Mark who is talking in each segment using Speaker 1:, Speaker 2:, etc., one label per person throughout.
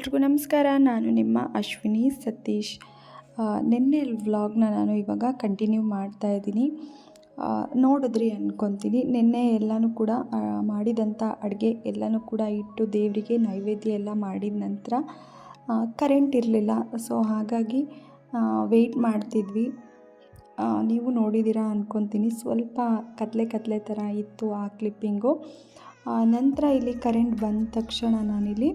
Speaker 1: ಎಲ್ರಿಗೂ ನಮಸ್ಕಾರ. ನಾನು ನಿಮ್ಮ ಅಶ್ವಿನಿ ಸತೀಶ್. ನಿನ್ನೆ ವ್ಲಾಗ್ನ ನಾನು ಇವಾಗ ಕಂಟಿನ್ಯೂ ಮಾಡ್ತಾ ಇದ್ದೀನಿ. ನೋಡಿದ್ರಿ ಅಂದ್ಕೊತೀನಿ ನಿನ್ನೆ ಎಲ್ಲನೂ ಕೂಡ ಮಾಡಿದಂಥ ಅಡುಗೆ ಎಲ್ಲನೂ ಕೂಡ ಇಟ್ಟು ದೇವರಿಗೆ ನೈವೇದ್ಯ ಎಲ್ಲ ಮಾಡಿದ ನಂತರ ಕರೆಂಟ್ ಇರಲಿಲ್ಲ. ಸೊ ಹಾಗಾಗಿ ವೆಯ್ಟ್ ಮಾಡ್ತಿದ್ವಿ. ನೀವು ನೋಡಿದ್ದೀರಾ ಅಂದ್ಕೊತೀನಿ ಸ್ವಲ್ಪ ಕತ್ಲೆ ಕತ್ಲೆ ಥರ ಇತ್ತು ಆ ಕ್ಲಿಪ್ಪಿಂಗು ನಂತರ ಇಲ್ಲಿ ಕರೆಂಟ್ ಬಂದ ತಕ್ಷಣ ನಾನಿಲ್ಲಿ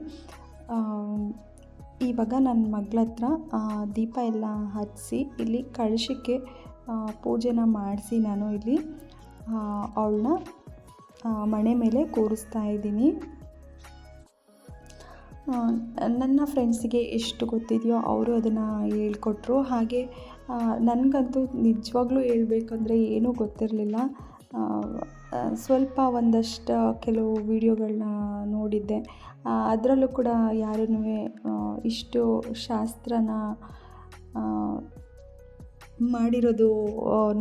Speaker 1: ಇವಾಗ ನನ್ನ ಮಗಳ ಹತ್ರ ದೀಪ ಎಲ್ಲ ಹಚ್ಚಿಸಿ ಇಲ್ಲಿ ಕಳಶಕ್ಕೆ ಪೂಜೆನ ಮಾಡಿಸಿ ನಾನು ಇಲ್ಲಿ ಅವಳನ್ನ ಮಣೆ ಮೇಲೆ ಕೂರಿಸ್ತಾ ಇದ್ದೀನಿ. ನನ್ನ ಫ್ರೆಂಡ್ಸಿಗೆ ಎಷ್ಟು ಗೊತ್ತಿದೆಯೋ ಅವರು ಅದನ್ನು ಹೇಳ್ಕೊಟ್ರು. ಹಾಗೆ ನನಗಂತೂ ನಿಜವಾಗ್ಲೂ ಹೇಳ್ಬೇಕಂದ್ರೆ ಏನೂ ಗೊತ್ತಿರಲಿಲ್ಲ. ಸ್ವಲ್ಪ ಒಂದಷ್ಟು ಕೆಲವು ವೀಡಿಯೋಗಳನ್ನ ನೋಡಿದ್ದೆ. ಅದರಲ್ಲೂ ಕೂಡ ಯಾರೂ ಇಷ್ಟು ಶಾಸ್ತ್ರನ ಮಾಡಿರೋದು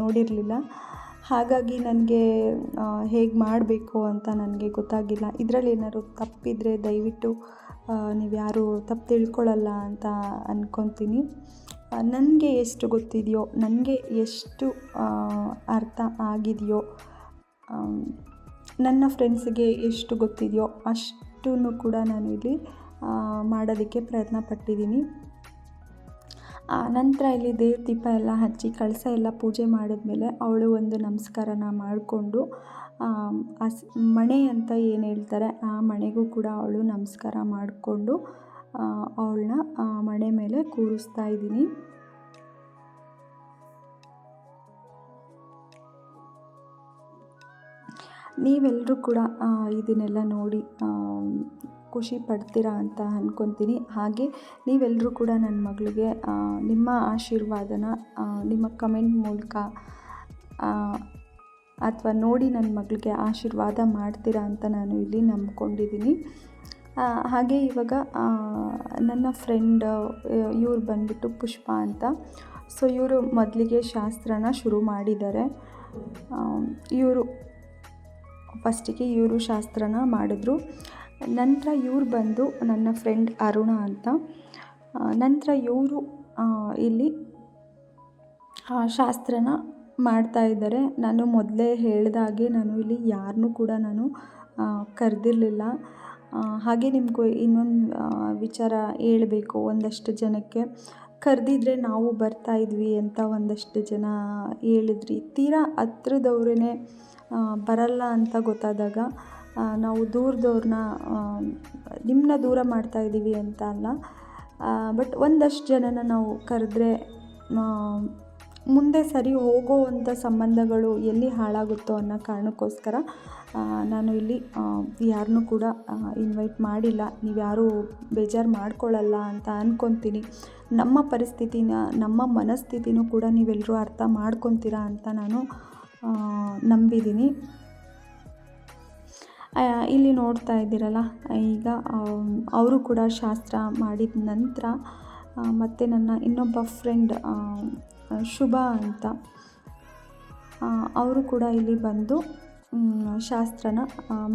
Speaker 1: ನೋಡಿರಲಿಲ್ಲ. ಹಾಗಾಗಿ ನನಗೆ ಹೇಗೆ ಮಾಡಬೇಕು ಅಂತ ನನಗೆ ಗೊತ್ತಾಗಿಲ್ಲ. ಇದರಲ್ಲಿ ಏನಾದ್ರು ತಪ್ಪಿದರೆ ದಯವಿಟ್ಟು ನೀವು ಯಾರು ತಪ್ಪು ತಿಳ್ಕೊಳ್ಳಲ್ಲ ಅಂತ ಅಂದ್ಕೊತೀನಿ ನನಗೆ ಎಷ್ಟು ಗೊತ್ತಿದೆಯೋ, ನನಗೆ ಎಷ್ಟು ಅರ್ಥ ಆಗಿದೆಯೋ ನನ್ನ ಫ್ರೆಂಡ್ಸಿಗೆ ಎಷ್ಟು ಗೊತ್ತಿದೆಯೋ ಅಷ್ಟನ್ನು ಕೂಡ ನಾನು ಇಲ್ಲಿ ಮಾಡೋದಕ್ಕೆ ಪ್ರಯತ್ನ ಪಟ್ಟಿದ್ದೀನಿ. ಆ, ನಂತರ ಇಲ್ಲಿ ದೇವ್ರ ದೀಪ ಎಲ್ಲ ಹಚ್ಚಿ, ಕಳಸ ಎಲ್ಲ ಪೂಜೆ ಮಾಡಿದ್ಮೇಲೆ ಅವಳು ಒಂದು ನಮಸ್ಕಾರನ ಮಾಡಿಕೊಂಡು ಮಣೆ ಅಂತ ಏನು ಹೇಳ್ತಾರೆ, ಆ ಮಣೆಗೂ ಕೂಡ ಅವಳು ನಮಸ್ಕಾರ ಮಾಡಿಕೊಂಡು ಅವಳನ್ನ ಮಣೆ ಮೇಲೆ ಕೂರಿಸ್ತಾ ಇದ್ದೀನಿ. ನೀವೆಲ್ಲರೂ ಕೂಡ ಇದನ್ನೆಲ್ಲ ನೋಡಿ ಖುಷಿ ಪಡ್ತೀರಾ ಅಂತ ಅಂದ್ಕೊತೀನಿ ಹಾಗೆ ನೀವೆಲ್ಲರೂ ಕೂಡ ನನ್ನ ಮಗಳಿಗೆ ನಿಮ್ಮ ಆಶೀರ್ವಾದನ ನಿಮ್ಮ ಕಮೆಂಟ್ ಮೂಲಕ ಅಥವಾ ನೋಡಿ ನನ್ನ ಮಗಳಿಗೆ ಆಶೀರ್ವಾದ ಮಾಡ್ತೀರಾ ಅಂತ ನಾನು ಇಲ್ಲಿ ನಂಬ್ಕೊಂಡಿದ್ದೀನಿ. ಹಾಗೆ ಇವಾಗ ನನ್ನ ಫ್ರೆಂಡ್ ಇವ್ರು ಬಂದ್ಬಿಟ್ಟು ಪುಷ್ಪ ಅಂತ. ಸೊ ಇವರು ಮೊದಲಿಗೆ ಶಾಸ್ತ್ರನ ಶುರು ಮಾಡಿದ್ದಾರೆ. ಇವರು ಫಸ್ಟಿಗೆ ಇವರು ಶಾಸ್ತ್ರನ ಮಾಡಿದ್ರು. ನಂತರ ಇವ್ರು ಬಂದು ನನ್ನ ಫ್ರೆಂಡ್ ಅರುಣ ಅಂತ. ನಂತರ ಇವರು ಇಲ್ಲಿ ಶಾಸ್ತ್ರನ ಮಾಡ್ತಾ ಇದ್ದಾರೆ. ನಾನು ಮೊದಲೇ ಹೇಳಿದಾಗೆ ನಾನು ಇಲ್ಲಿ ಯಾರನ್ನೂ ಕೂಡ ನಾನು ಕರೆದಿರಲಿಲ್ಲ. ಹಾಗೆ ನಿಮಗೂ ಇನ್ನೊಂದು ವಿಚಾರ ಹೇಳಬೇಕು ಒಂದಷ್ಟು ಜನಕ್ಕೆ. ಕರೆದಿದ್ರೆ ನಾವು ಬರ್ತಾ ಇದ್ವಿ ಅಂತ ಒಂದಷ್ಟು ಜನ ಹೇಳಿದ್ರಿ. ತೀರಾ ಹತ್ರದವ್ರೇ ಬರಲ್ಲ ಅಂತ ಗೊತ್ತಾದಾಗ ನಾವು ದೂರದವ್ರನ್ನ ನಿಮ್ಮನ್ನ ದೂರ ಮಾಡ್ತಾ ಇದ್ದೀವಿ ಅಂತ ಅಲ್ಲ. ಬಟ್ ಒಂದಷ್ಟು ಜನನ ನಾವು ಕರೆದ್ರೆ ಮುಂದೆ ಸರಿ ಹೋಗೋವಂಥ ಸಂಬಂಧಗಳು ಎಲ್ಲಿ ಹಾಳಾಗುತ್ತೋ ಅನ್ನೋ ಕಾರಣಕ್ಕೋಸ್ಕರ ನಾನು ಇಲ್ಲಿ ಯಾರನ್ನೂ ಕೂಡ ಇನ್ವೈಟ್ ಮಾಡಿಲ್ಲ. ನೀವು ಯಾರೂ ಬೇಜಾರು ಮಾಡ್ಕೊಳ್ಳಲ್ಲ ಅಂತ ಅಂದ್ಕೊತೀನಿ ನಮ್ಮ ಪರಿಸ್ಥಿತಿನ, ನಮ್ಮ ಮನಸ್ಥಿತಿನೂ ಕೂಡ ನೀವೆಲ್ಲರೂ ಅರ್ಥ ಮಾಡ್ಕೊತೀರಾ ಅಂತ ನಾನು ನಂಬಿದ್ದೀನಿ. ಇಲ್ಲಿ ನೋಡ್ತಾ ಇದ್ದೀರಲ್ಲ, ಈಗ ಅವರು ಕೂಡ ಶಾಸ್ತ್ರ ಮಾಡಿದ ನಂತರ ಮತ್ತು ನನ್ನ ಇನ್ನೊಬ್ಬ ಫ್ರೆಂಡ್ ಶುಭ ಅಂತ ಅವರು ಕೂಡ ಇಲ್ಲಿ ಬಂದು ಶಾಸ್ತ್ರನ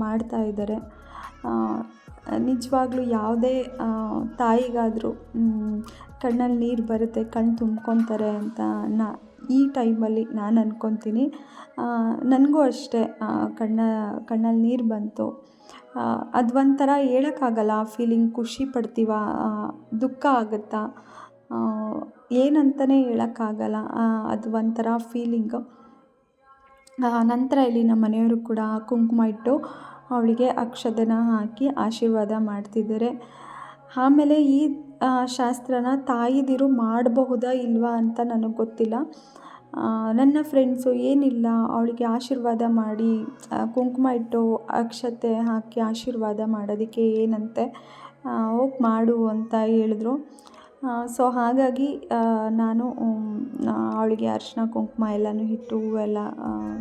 Speaker 1: ಮಾಡ್ತಾ ಇದ್ದಾರೆ. ನಿಜವಾಗ್ಲೂ ಯಾವುದೇ ತಾಯಿಗಾದರೂ ಕಣ್ಣಲ್ಲಿ ನೀರು ಬರುತ್ತೆ ಕಣ್ಣು ತುಂಬ್ಕೊತಾರೆ ಅಂತ ನಾ ಈ ಟೈಮಲ್ಲಿ ನಾನು ಅಂದ್ಕೊತೀನಿ ನನಗೂ ಅಷ್ಟೇ ಕಣ್ಣ, ಕಣ್ಣಲ್ಲಿ ನೀರು ಬಂತು. ಅದು ಒಂಥರ ಹೇಳೋಕ್ಕಾಗಲ್ಲ, ಆ ಫೀಲಿಂಗ್ ಖುಷಿ ಪಡ್ತೀವ ದುಃಖ ಆಗುತ್ತಾ? ಏನಂತಲೇ ಹೇಳೋಕ್ಕಾಗಲ್ಲ ಅದು ಒಂಥರ ಫೀಲಿಂಗು ನಂತರ ಇಲ್ಲಿ ನಮ್ಮ ಮನೆಯವರು ಕೂಡ ಕುಂಕುಮ ಇಟ್ಟು ಅವಳಿಗೆ ಅಕ್ಷತೆನ ಹಾಕಿ ಆಶೀರ್ವಾದ ಮಾಡ್ತಿದ್ದಾರೆ. ಆಮೇಲೆ ಈ ಶಾಸ್ತ್ರನ ತಾಯಿದಿರು ಮಾಡಬಹುದಾ ಇಲ್ವಾ ಅಂತ ನನಗೆ ಗೊತ್ತಿಲ್ಲ. ನನ್ನ ಫ್ರೆಂಡ್ಸು ಏನಿಲ್ಲ, ಅವಳಿಗೆ ಆಶೀರ್ವಾದ ಮಾಡಿ ಕುಂಕುಮ ಇಟ್ಟು ಅಕ್ಷತೆ ಹಾಕಿ ಆಶೀರ್ವಾದ ಮಾಡೋದಕ್ಕೆ ಏನಂತೆ ಹೋಗಿ ಮಾಡು ಅಂತ ಹೇಳಿದ್ರು. ಸೊ ಹಾಗಾಗಿ ನಾನು ಅವಳಿಗೆ ಅರಿಶಿನ, ಕುಂಕುಮ ಎಲ್ಲನೂ ಇಟ್ಟು ಹೂವೆಲ್ಲ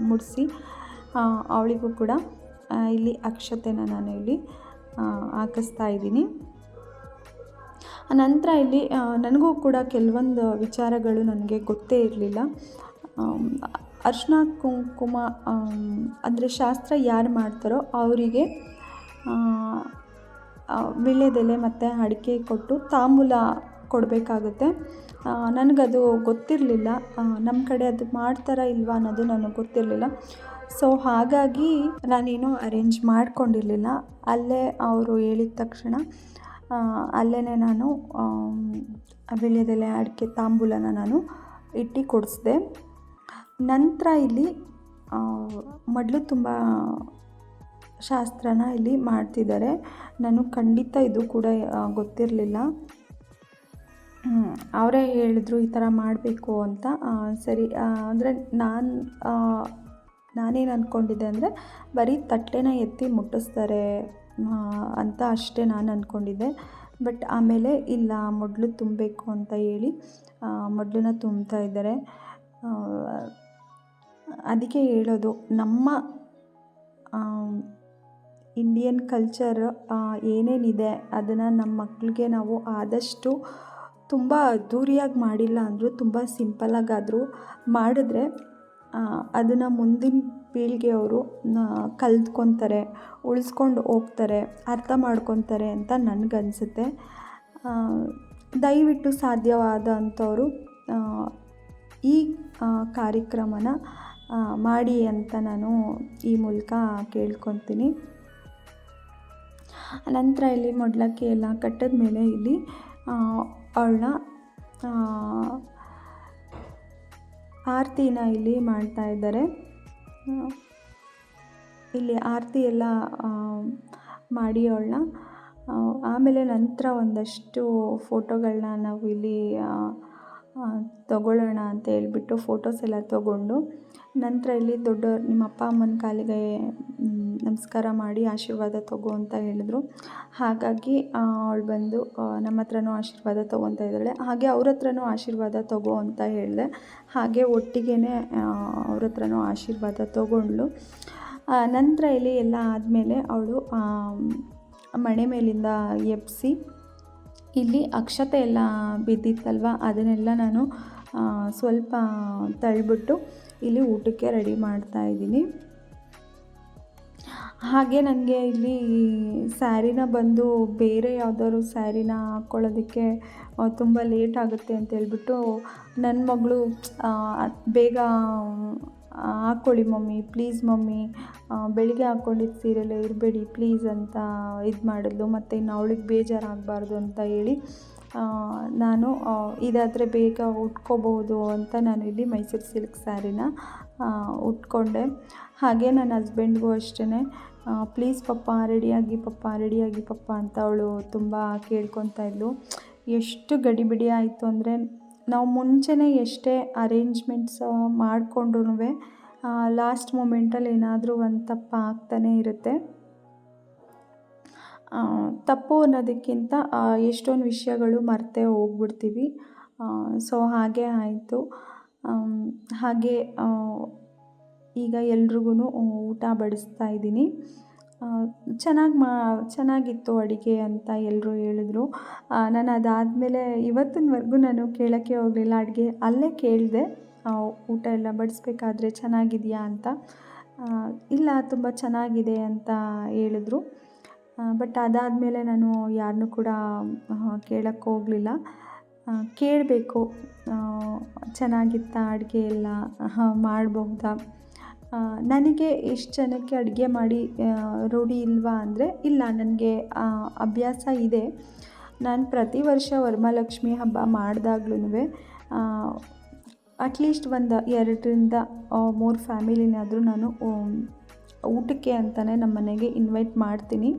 Speaker 1: ಮುಡಿಸಿ ಅವಳಿಗೂ ಕೂಡ ಇಲ್ಲಿ ಅಕ್ಷತೆನ ನಾನು ಇಲ್ಲಿ ಹಾಕಿಸ್ತಾ ಇದ್ದೀನಿ. ನಂತರ ಇಲ್ಲಿ ನನಗೂ ಕೂಡ ಕೆಲವೊಂದು ವಿಚಾರಗಳು ನನಗೆ ಗೊತ್ತೇ ಇರಲಿಲ್ಲ. ಅರಿಶಿನ ಕುಂಕುಮ ಅಂದರೆ ಶಾಸ್ತ್ರ ಯಾರು ಮಾಡ್ತಾರೋ ಅವರಿಗೆ ವೀಳ್ಯದೆಲೆ ಮತ್ತು ಅಡಿಕೆ ಕೊಟ್ಟು ತಾಂಬೂಲ ಕೊಡಬೇಕಾಗುತ್ತೆ. ನನಗದು ಗೊತ್ತಿರಲಿಲ್ಲ. ನಮ್ಮ ಕಡೆ ಅದು ಮಾಡ್ತಾರಾ ಇಲ್ವಾ ಅನ್ನೋದು ನನಗೆ ಗೊತ್ತಿರಲಿಲ್ಲ. ಸೊ, ಹಾಗಾಗಿ ನಾನೇನು ಅರೇಂಜ್ ಮಾಡ್ಕೊಂಡಿರಲಿಲ್ಲ. ಅಲ್ಲೇ ಅವರು ಹೇಳಿದ ತಕ್ಷಣ ಅಲ್ಲೇ ನಾನು ವೀಳ್ಯದೆಲೆ ಅಡಿಕೆ ತಾಂಬೂಲನ ನಾನು ಇಟ್ಟು ಕೊಡಿಸ್ದೆ. ನಂತರ ಇಲ್ಲಿ ಮೊದಲು ತುಂಬ ಶಾಸ್ತ್ರನ ಇಲ್ಲಿ ಮಾಡ್ತಿದ್ದಾರೆ. ನಾನು ಖಂಡಿತ ಇದು ಕೂಡ ಗೊತ್ತಿರಲಿಲ್ಲ. ಅವರೇ ಹೇಳಿದ್ರು ಈ ಥರ ಮಾಡಬೇಕು ಅಂತ. ಸರಿ ಅಂದರೆ ನಾನು ನಾನೇನು ಅಂದ್ಕೊಂಡಿದ್ದೆ ಅಂದರೆ ಬರೀ ತಟ್ಟೆನ ಎತ್ತಿ ಮುಟ್ಟಿಸ್ತಾರೆ. ಅಂತ ಅಷ್ಟೇ ನಾನು ಅಂದ್ಕೊಂಡಿದ್ದೆ ಬಟ್ ಆಮೇಲೆ ಇಲ್ಲ, ಮೊದಲು ತುಂಬಬೇಕು ಅಂತ ಹೇಳಿ ಮೊದಲನ್ನ ತುಂಬ್ತಾ ಇದ್ದಾರೆ. ಅದಕ್ಕೆ ಹೇಳೋದು, ನಮ್ಮ ಇಂಡಿಯನ್ ಕಲ್ಚರ್ ಏನೇನಿದೆ ಅದನ್ನು ನಮ್ಮ ಮಕ್ಕಳಿಗೆ ನಾವು ಆದಷ್ಟು ತುಂಬ ಅದ್ದೂರಿಯಾಗಿ ಮಾಡಿಲ್ಲ ಅಂದರೂ, ತುಂಬ ಸಿಂಪಲ್ಲಾಗಾದರೂ ಮಾಡಿದ್ರೆ ಅದನ್ನು ಮುಂದಿನ ಪೀಳಿಗೆಯವರು ಕಲ್ತ್ಕೊತಾರೆ, ಉಳಿಸ್ಕೊಂಡು ಹೋಗ್ತಾರೆ, ಅರ್ಥ ಮಾಡ್ಕೊತಾರೆ ಅಂತ ನನಗನ್ಸುತ್ತೆ. ದಯವಿಟ್ಟು ಸಾಧ್ಯವಾದಂಥವರು ಈ ಕಾರ್ಯಕ್ರಮನ ಮಾಡಿ ಅಂತ ನಾನು ಈ ಮೂಲಕ ಕೇಳ್ಕೊತೀನಿ. ನಂತರ ಇಲ್ಲಿ ಮೊಡ್ಲಕ್ಕಿ ಎಲ್ಲ ಕಟ್ಟಿದ ಮೇಲೆ ಇಲ್ಲಿ ಅವಳನ್ನ ಆರತಿನ ಇಲ್ಲಿ ಮಾಡ್ತಾ ಇದ್ದಾರೆ. ಇಲ್ಲಿ ಆರತಿ ಎಲ್ಲ ಮಾಡಿ ಅವಳನ್ನ. ಆಮೇಲೆ ನಂತರ ಒಂದಷ್ಟು ಫೋಟೋಗಳನ್ನ ನಾವು ಇಲ್ಲಿ ತಗೊಳ್ಳೋಣ ಅಂತ ಹೇಳ್ಬಿಟ್ಟು ಫೋಟೋಸ್ ಎಲ್ಲ ತಗೊಂಡು ನಂತರ ಇಲ್ಲಿ ದೊಡ್ಡವ್ರು ನಿಮ್ಮ ಅಪ್ಪ ಅಮ್ಮನ ಕಾಲಿಗೆ ನಮಸ್ಕಾರ ಮಾಡಿ ಆಶೀರ್ವಾದ ತಗೋ ಅಂತ ಹೇಳಿದ್ರು. ಹಾಗಾಗಿ ಅವಳು ಬಂದು ನಮ್ಮ ಹತ್ರನೂ ಆಶೀರ್ವಾದ ತೊಗೊತಾ ಇದ್ದಾಳೆ. ಹಾಗೆ ಅವ್ರ ಹತ್ರನೂ ಆಶೀರ್ವಾದ ತಗೋ ಅಂತ ಹೇಳಿದೆ. ಹಾಗೆ ಒಟ್ಟಿಗೆ ಅವ್ರ ಹತ್ರನೂ ಆಶೀರ್ವಾದ ತಗೊಂಡ್ಳು. ನಂತರ ಇಲ್ಲಿ ಎಲ್ಲ ಆದಮೇಲೆ ಅವಳು ಮಣೆ ಮೇಲಿಂದ ಎಬ್ಬಿಸಿ ಇಲ್ಲಿ ಅಕ್ಷತೆ ಎಲ್ಲ ಬಿದ್ದಿತ್ತಲ್ವ? ಅದನ್ನೆಲ್ಲ ನಾನು ಸ್ವಲ್ಪ ತಳ್ಳಿಬಿಟ್ಟು ಇಲ್ಲಿ ಊಟಕ್ಕೆ ರೆಡಿ ಮಾಡ್ತಾ ಇದ್ದೀನಿ. ಹಾಗೆ ನನಗೆ ಇಲ್ಲಿ ಸ್ಯಾರಿನ ಬಂದು ಬೇರೆ ಯಾವ್ದಾದ್ರು ಸ್ಯಾರಿನ ಹಾಕ್ಕೊಳ್ಳೋದಕ್ಕೆ ತುಂಬ ಲೇಟ್ ಆಗುತ್ತೆ ಅಂತ ಹೇಳ್ಬಿಟ್ಟು ನನ್ನ ಮಗಳು ಬೇಗ ಹಾಕ್ಕೊಳ್ಳಿ ಮಮ್ಮಿ ಪ್ಲೀಸ್ ಮಮ್ಮಿ. ಬೆಳಿಗ್ಗೆ ಹಾಕ್ಕೊಂಡಿದ್ದ ಸೀರೆಲ್ಲ ಇರಬೇಡಿ ಪ್ಲೀಸ್ ಅಂತ ಇದು ಮಾಡಿದ್ಲು. ಮತ್ತು ಇನ್ನು ಅವಳಿಗೆ ಬೇಜಾರಾಗಬಾರ್ದು ಅಂತ ಹೇಳಿ ನಾನು ಇದಾದರೆ ಬೇಗ ಉಟ್ಕೋಬೋದು ಅಂತ ನಾನು ಇಲ್ಲಿ ಮೈಸೂರು ಸಿಲ್ಕ್ ಸ್ಯಾರಿನ ಉಟ್ಕೊಂಡೆ. ಹಾಗೆ ನನ್ನ ಹಸ್ಬೆಂಡ್ಗೂ ಅಷ್ಟೇ ಪ್ಲೀಸ್ ಪಪ್ಪ ರೆಡಿಯಾಗಿ ಪಪ್ಪ ರೆಡಿಯಾಗಿ ಪಪ್ಪ ಅಂತ ಅವಳು ತುಂಬ ಕೇಳ್ಕೊತಾ ಇದ್ಲು. ಎಷ್ಟು ಗಡಿಬಿಡಿ ಆಯಿತು ಅಂದರೆ, ನಾವು ಮುಂಚೆನೇ ಎಷ್ಟೇ ಅರೇಂಜ್ಮೆಂಟ್ಸ್ ಮಾಡಿಕೊಂಡ್ರೂ ಲಾಸ್ಟ್ ಮೂಮೆಂಟಲ್ಲಿ ಏನಾದರೂ ಒಂದು ತಪ್ಪು ಆಗ್ತಾನೇ ಇರುತ್ತೆ. ತಪ್ಪು ಅನ್ನೋದಕ್ಕಿಂತ ಎಷ್ಟೊಂದು ವಿಷಯಗಳು ಮರೆತೇ ಹೋಗ್ಬಿಡ್ತೀವಿ. ಸೊ ಹಾಗೆ ಆಯಿತು. ಹಾಗೆ ಈಗ ಎಲ್ರಿಗೂ ಊಟ ಬಡಿಸ್ತಾ ಇದ್ದೀನಿ. ಚೆನ್ನಾಗಿ ಮಾ, ಚೆನ್ನಾಗಿತ್ತು ಅಡುಗೆ ಅಂತ ಎಲ್ಲರೂ ಹೇಳಿದ್ರು. ನಾನು ಅದಾದಮೇಲೆ ಇವತ್ತಿನವರೆಗೂ ನಾನು ಕೇಳೋಕ್ಕೆ ಹೋಗಲಿಲ್ಲ, ಅಡುಗೆ ಅಲ್ಲೇ ಕೇಳಿದೆ. ಊಟ ಎಲ್ಲ ಬಡಿಸ್ಬೇಕಾದ್ರೆ ಚೆನ್ನಾಗಿದೆಯಾ ಅಂತ. ಇಲ್ಲ, ತುಂಬ ಚೆನ್ನಾಗಿದೆ ಅಂತ ಹೇಳಿದ್ರು. ಬಟ್ ಅದಾದಮೇಲೆ ನಾನು ಯಾರನ್ನೂ ಕೂಡ ಕೇಳಕ್ಕೆ ಹೋಗಲಿಲ್ಲ. ಕೇಳಬೇಕು ಚೆನ್ನಾಗಿತ್ತಾ ಅಡುಗೆ ಎಲ್ಲ ಮಾಡಬಹುದಾ? ನನಗೆ ಎಷ್ಟು ಜನಕ್ಕೆ ಅಡುಗೆ ಮಾಡಿ ರೂಢಿ ಇಲ್ವಾ ಅಂದರೆ, ಇಲ್ಲ, ನನಗೆ ಅಭ್ಯಾಸ ಇದೆ. ನಾನು ಪ್ರತಿ ವರ್ಷ ವರಮಹಾಲಕ್ಷ್ಮಿ ಹಬ್ಬ ಮಾಡಿದಾಗ್ಲೂ ಅಟ್ಲೀಸ್ಟ್ ಒಂದು, ಎರಡರಿಂದ ಮೂರು ಫ್ಯಾಮಿಲಿನಾದರೂ ನಾನು ಊಟಕ್ಕೆ ಅಂತಲೇ ನಮ್ಮ ಮನೆಗೆ ಇನ್ವೈಟ್ ಮಾಡ್ತೀನಿ.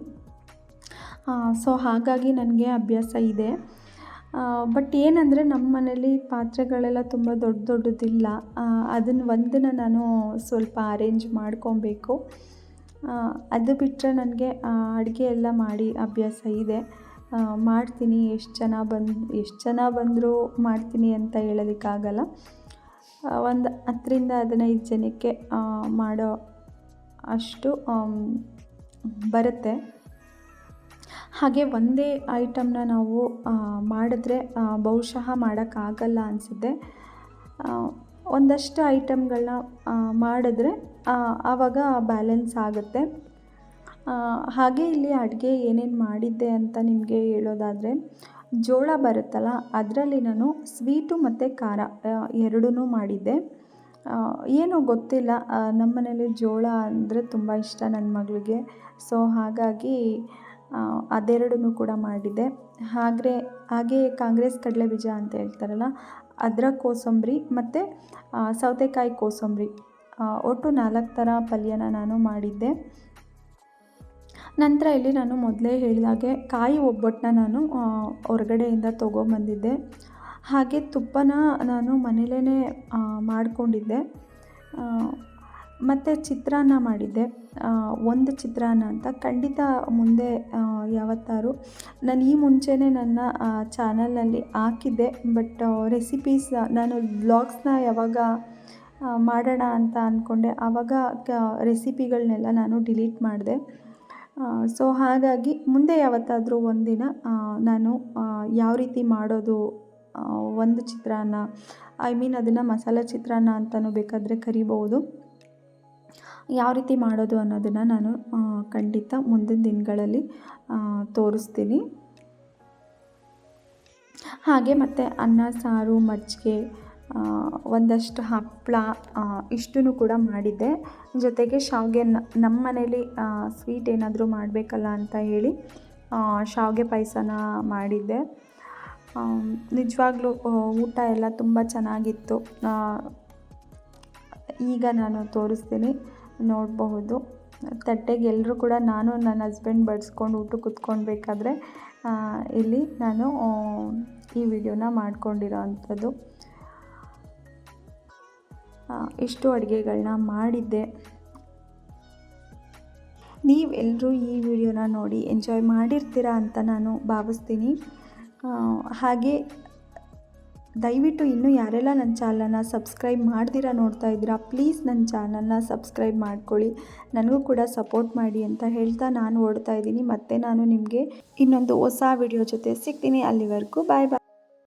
Speaker 1: ಸೊ ಹಾಗಾಗಿ ನನಗೆ ಅಭ್ಯಾಸ ಇದೆ. ಬಟ್ ಏನಂದರೆ ನಮ್ಮ ಮನೇಲಿ ಪಾತ್ರೆಗಳೆಲ್ಲ ತುಂಬ ದೊಡ್ಡ ದೊಡ್ಡದಿಲ್ಲ. ಅದನ್ನು ಒಂದನ್ನ ನಾನು ಸ್ವಲ್ಪ ಅರೇಂಜ್ ಮಾಡ್ಕೊಬೇಕು. ಅದು ಬಿಟ್ಟರೆ ನನಗೆ ಅಡುಗೆ ಎಲ್ಲ ಮಾಡಿ ಅಭ್ಯಾಸ ಇದೆ. ಮಾಡ್ತೀನಿ, ಎಷ್ಟು ಜನ ಬಂದು, ಎಷ್ಟು ಜನ ಬಂದರೂ ಮಾಡ್ತೀನಿ ಅಂತ ಹೇಳೋದಕ್ಕಾಗಲ್ಲ ಒಂದು ಹತ್ತರಿಂದ ಹದಿನೈದು ಜನಕ್ಕೆ ಮಾಡೋ ಅಷ್ಟು ಬರುತ್ತೆ. ಹಾಗೆ ಒಂದೇ ಐಟಮ್ನ ನಾವು ಮಾಡಿದ್ರೆ ಬಹುಶಃ ಮಾಡೋಕ್ಕಾಗಲ್ಲ ಅನಿಸುತ್ತೆ. ಒಂದಷ್ಟು ಐಟಮ್ಗಳನ್ನ ಮಾಡಿದ್ರೆ ಆವಾಗ ಬ್ಯಾಲೆನ್ಸ್ ಆಗುತ್ತೆ. ಹಾಗೆ ಇಲ್ಲಿ ಅಡುಗೆ ಏನೇನು ಮಾಡಿದ್ದೆ ಅಂತ ನಿಮಗೆ ಹೇಳೋದಾದರೆ ಜೋಳ ಬರುತ್ತಲ್ಲ, ಅದರಲ್ಲಿ ನಾನು ಸ್ವೀಟು ಮತ್ತು ಖಾರ ಎರಡೂ ಮಾಡಿದ್ದೆ. ಏನು ಗೊತ್ತಿಲ್ಲ ನಮ್ಮ ಮನೇಲಿ ಜೋಳ ಅಂದರೆ ತುಂಬ ಇಷ್ಟ ನನ್ನ ಮಗಳಿಗೆ. ಸೊ ಹಾಗಾಗಿ ಅದೆರಡೂ ಕೂಡ ಮಾಡಿದ್ದೆ. ಹಾಗೆ ಹಾಗೆ ಕಾಂಗ್ರೆಸ್ ಕಡಲೆ ಬೀಜ ಅಂತ ಹೇಳ್ತಾರಲ್ಲ ಅದರ ಕೋಸಂಬರಿ ಮತ್ತು ಸೌತೆಕಾಯಿ ಕೋಸಂಬರಿ ಒಟ್ಟು ನಾಲ್ಕು ಥರ ಪಲ್ಯನ ನಾನು ಮಾಡಿದ್ದೆ. ನಂತರ ಇಲ್ಲಿ ನಾನು ಮೊದಲೇ ಹೇಳಿದಾಗೆ ಕಾಯಿ ಒಬ್ಬಟ್ಟನ್ನ ನಾನು ಹೊರಗಡೆಯಿಂದ ತೊಗೊಂಬಂದಿದ್ದೆ. ಹಾಗೆ ತುಪ್ಪನ ನಾನು ಮನೇಲೇ ಮಾಡಿಕೊಂಡಿದ್ದೆ. ಮತ್ತು ಚಿತ್ರಾನ್ನ ಮಾಡಿದ್ದೆ. ಒಂದು ಚಿತ್ರಾನ್ನ ಅಂತ. ಖಂಡಿತ ಮುಂದೆ ಯಾವತ್ತಾರು. ನಾನು ಈ ಮುಂಚೆನೇ ನನ್ನ ಚಾನಲ್ನಲ್ಲಿ ಹಾಕಿದ್ದೆ. ಬಟ್ ರೆಸಿಪೀಸ್ ನಾನು ಬ್ಲಾಗ್ಸ್ನ ಯಾವಾಗ ಮಾಡೋಣ ಅಂತ ಅಂದ್ಕೊಂಡೆ ಆವಾಗ ರೆಸಿಪಿಗಳನ್ನೆಲ್ಲ ನಾನು ಡಿಲೀಟ್ ಮಾಡಿದೆ. ಸೊ ಹಾಗಾಗಿ ಮುಂದೆ ಯಾವತ್ತಾದರೂ ಒಂದಿನ ನಾನು ಯಾವ ರೀತಿ ಮಾಡೋದು ಒಂದು ಚಿತ್ರಾನ್ನ ಐ ಮೀನ್ ಅದನ್ನು ಮಸಾಲೆ ಚಿತ್ರಾನ್ನ ಅಂತಲೂ ಬೇಕಾದರೆ ಕರಿಬೋದು ಯಾವ ರೀತಿ ಮಾಡೋದು ಅನ್ನೋದನ್ನು ನಾನು ಖಂಡಿತ ಮುಂದಿನ ದಿನಗಳಲ್ಲಿ ತೋರಿಸ್ತೀನಿ. ಹಾಗೆ ಮತ್ತು ಅನ್ನ, ಸಾರು, ಮಜ್ಜಿಗೆ ಒಂದಷ್ಟು ಹಪ್ಪಳ ಇಷ್ಟನ್ನು ಕೂಡ ಮಾಡಿದ್ದೆ. ಜೊತೆಗೆ ಶಾವಿಗೆ ನಮ್ಮ ಮನೇಲಿ ಸ್ವೀಟ್ ಏನಾದರೂ ಮಾಡಬೇಕಲ್ಲ ಅಂತ ಹೇಳಿ ಶಾವಿಗೆ ಪಾಯಸನ ಮಾಡಿದ್ದೆ. ನಿಜವಾಗ್ಲೂ ಊಟ ಎಲ್ಲ ತುಂಬ ಚೆನ್ನಾಗಿತ್ತು. ಈಗ ನಾನು ತೋರಿಸ್ತೀನಿ, ನೋಡಬಹುದು. ತಟ್ಟೆಗೆ ಎಲ್ಲರೂ ಕೂಡ, ನಾನು, ನನ್ನ ಹಸ್ಬೆಂಡ್ ಬಡಿಸ್ಕೊಂಡು ಊಟಕ್ಕೆ ಕುತ್ಕೊಳ್ಬೇಕಾದ್ರೆ ಇಲ್ಲಿ ನಾನು ಈ ವಿಡಿಯೋನ ಮಾಡ್ಕೊಂಡಿರೋ ಅಂಥದ್ದು ಇಷ್ಟು ಅಡುಗೆಗಳನ್ನ ಮಾಡಿದ್ದೆ. ನೀವೆಲ್ಲರೂ ಈ ವಿಡಿಯೋನ ನೋಡಿ ಎಂಜಾಯ್ ಮಾಡಿರ್ತೀರ ಅಂತ ನಾನು ಭಾವಿಸ್ತೀನಿ. ಹಾಗೆ ದಯವಿಟ್ಟು ಇನ್ನೂ ಯಾರೆಲ್ಲ ನನ್ನ ಚಾನಲನ್ನ ಸಬ್ಸ್ಕ್ರೈಬ್ ಮಾಡ್ದಿರ ನೋಡ್ತಾ ಇದ್ದೀರಾ, ಪ್ಲೀಸ್ ನನ್ನ ಚಾನಲ್ನ ಸಬ್ಸ್ಕ್ರೈಬ್ ಮಾಡ್ಕೊಳ್ಳಿ. ನನಗೂ ಕೂಡ ಸಪೋರ್ಟ್ ಮಾಡಿ ಅಂತ ಹೇಳ್ತಾ ನಾನು ಓಡ್ತಾ ಇದ್ದೀನಿ. ಮತ್ತೆ ನಾನು ನಿಮಗೆ ಇನ್ನೊಂದು ಹೊಸ ವಿಡಿಯೋ ಜೊತೆ ಸಿಗ್ತೀನಿ. ಅಲ್ಲಿವರೆಗೂ ಬಾಯ್ ಬಾಯ್.